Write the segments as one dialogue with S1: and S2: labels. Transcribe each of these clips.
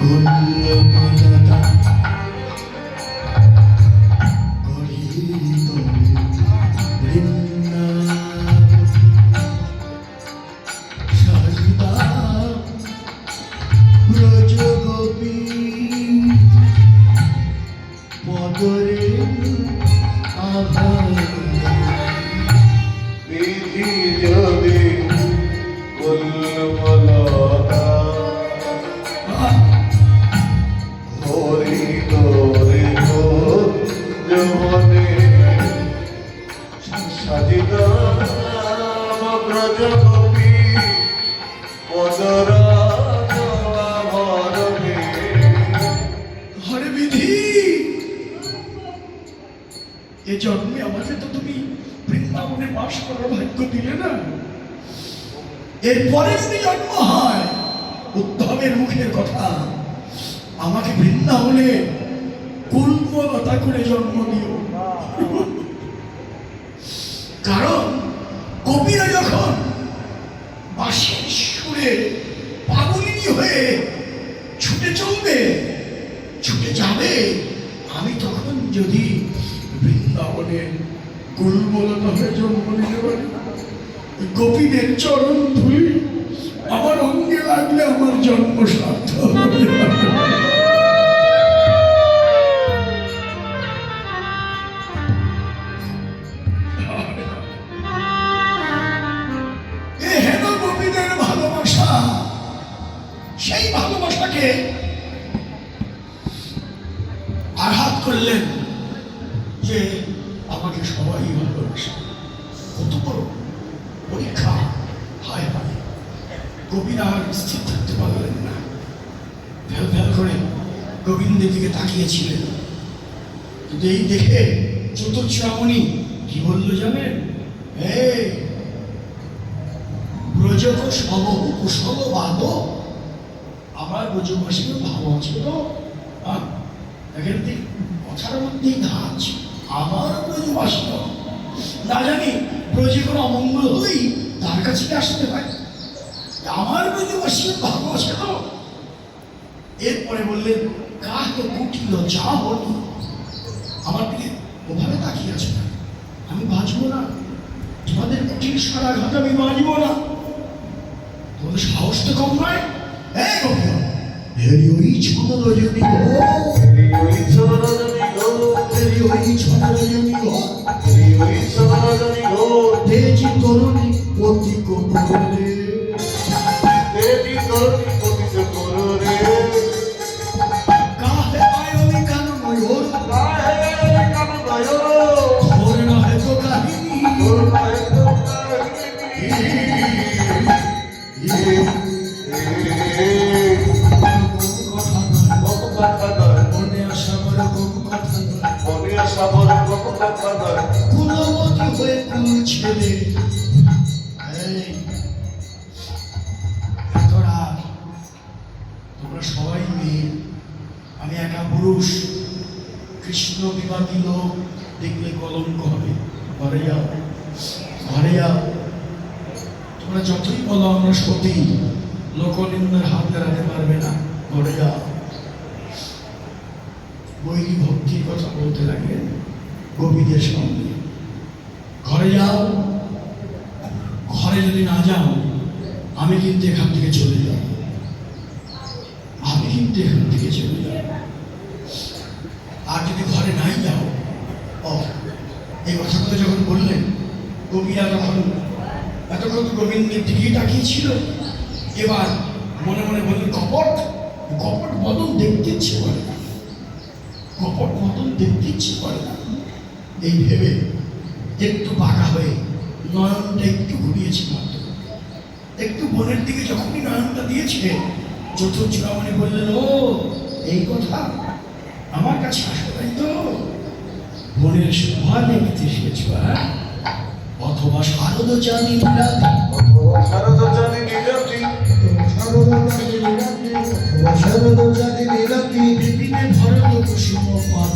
S1: গোল্লমলতা এ জন্মে আমাকে তো তুমি বৃন্দাবনে বাস করার ভাগ্য দিলে না। এরপরে যদি জন্ম হয়, উদ্ধবের মুখের কথা, আমাকে বৃন্দাবনে কুলমলতা করে জন্ম দিও। কারণ কবিরা যখন বাঁশির সুরে পাগলিনী হয়ে ছুটে চলবে ছুটে যাবে আমি তখন যদি বৃন্দাবনের গুলবলতা হয়ে জন্ম নিতে পারি? গোপীদের চরণ ধুলি আমার অঙ্গে লাগলে আমার জন্ম সার্থক আঘাত করলেন যে আমাকে সবাই ভালোবাসে কত বড় পরীক্ষা? হায় হায়। কবিরা আর স্থির থাকতে পারলেন না। ভেল ভেল করে গোবিন্দের দিকে তাকিয়েছিলেন। কিন্তু এই দেখে চতুর্চামণি কি বলল জানেন? এই, ব্রজক সব কুশল বাদ। আমার ব্রজবাসীর ভালো আছে তো। দেখেন দি কথার মধ্যেই ধাঁচ। আমার ব্রজবাসী তো। না জানি ব্রজে কোনো অমঙ্গল হলেই তার কাছে আসতে পারে। আমার ভালো আছে তো এরপরে বললেন কাকে কুটিল যা বলি। আমার দিকে ওভাবে তাকিয়ে আছে আমি বাঁচবো না। তোমাদের কুটির সারা ঘাট আমি বাঁচবো না। তোমাদের সাহস তো কম নয়। হ্যাঁ কবিরা হেরি ওই ছন্দ রজনী।
S2: ওই
S1: ছন্দ রজনী গো তরুণী অতি গোপনে ছেলে এই, এত রাত, তোমরা সবাই মেয়ে আমি একা পুরুষ কৃষ্ণ বিবাদী লোক দেখলে কলঙ্ক হবে। ঘরে যাও ঘরে যাও তোমরা যতই বলো আমরা সতী লোকনিন্দার হাত দাঁড়াতে পারবে না। ঘরে যাও বৈরী ভক্তির কথা বলতে লাগলেন গোপীদের সঙ্গে। ঘরে যাও। ঘরে যদি না যাও, আমি কিন্তু এখান থেকে চলে যাব। আমি কিন্তু এখান থেকে চলে যাব। আর যদি ঘরে নাই যাও, ও, এই কথাগুলো যখন বললেন কবিরা তখন এতক্ষণ গোবিন্দের দিকেই তাকিয়েছিল। এবার মনে মনে বললেন কপট কপট বদন দেখতে ইচ্ছে করে না। কপট মতন দেখতে ইচ্ছে করে না। এই ভেবে একটু বাঁকা হয়ে নয়নটা একটু ঘুরিয়েছে মাত্র একটু বনের দিকে যখনই নয়নটা দিয়েছে চতুর্চূড়ামণি বললেন ও এই কথা আমার কাছে আসো তাই তো। বনের শোভা দেখতে এসেছ হ্যাঁ? অথবা শারদ জানি
S2: শারদ জানি নীরবী
S1: শারদ জানি বিলাতি বিপিনে ভরত কুসুম পাতি
S2: ভরল কুসুম পাতিরে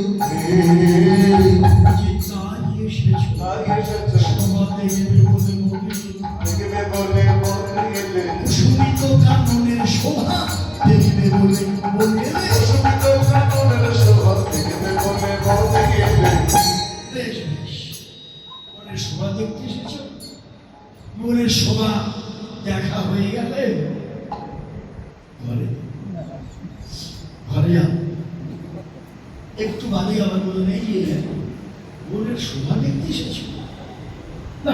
S1: বাদে আবার বলে নেই যে মনের শোভা দেখতে এসেছ। না,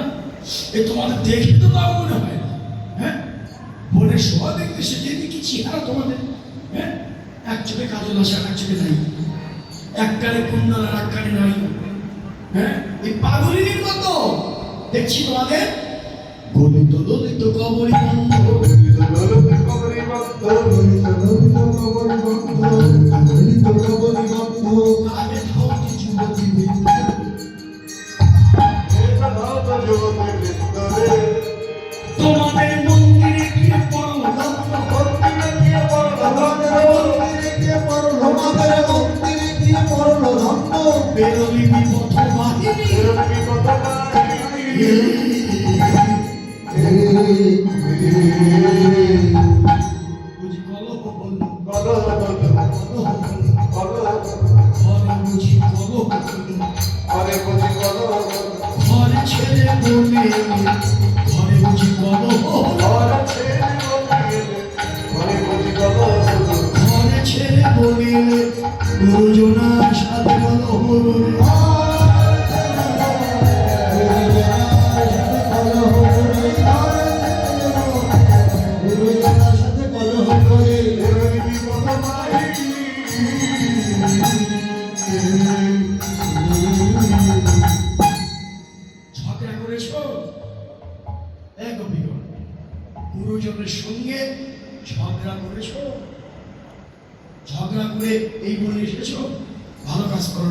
S1: এ তোমাদের দেখে তো তাও মনে হয় হ্যাঁ? মনের শোভা দেখতে চেহারা তোমাদের। হ্যাঁ? এক চোখে কাজল আসে এক চোখে নাই। এক আর এক নাই। হ্যাঁ? এই পাগলিনীর মতো। দেখছি তোমাদের। গলিত কানে ধাওতি
S2: Amen.
S1: ঝগড়া করেছ? এক ঝগড়া করে এই বলে এসেছ? ভালো কাজ করো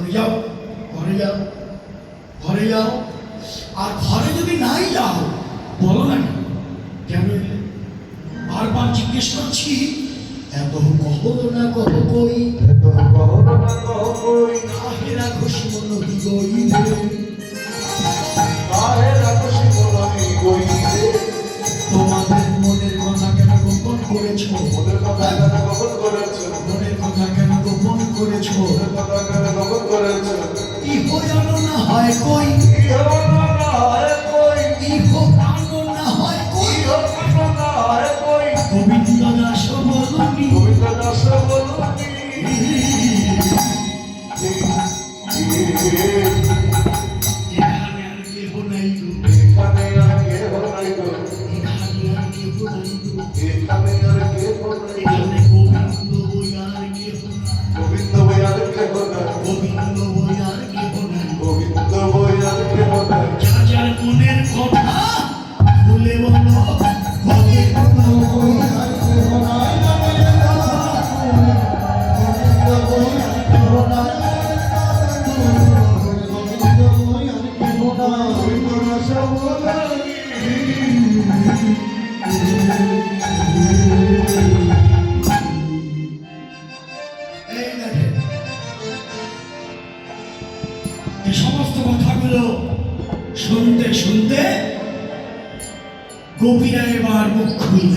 S1: ঘরে যাও ঘরে যাও। আর ঘরে যদি নাই যাও, বলো না কেন? বারবার জিজ্ঞেস করছি, এত কহল না কহ কই?
S2: এত কহ না কহ
S1: কাহে না হয় এই সমস্ত কথাগুলো শুনতে শুনতে গোপীরা এবার মুখ খুলল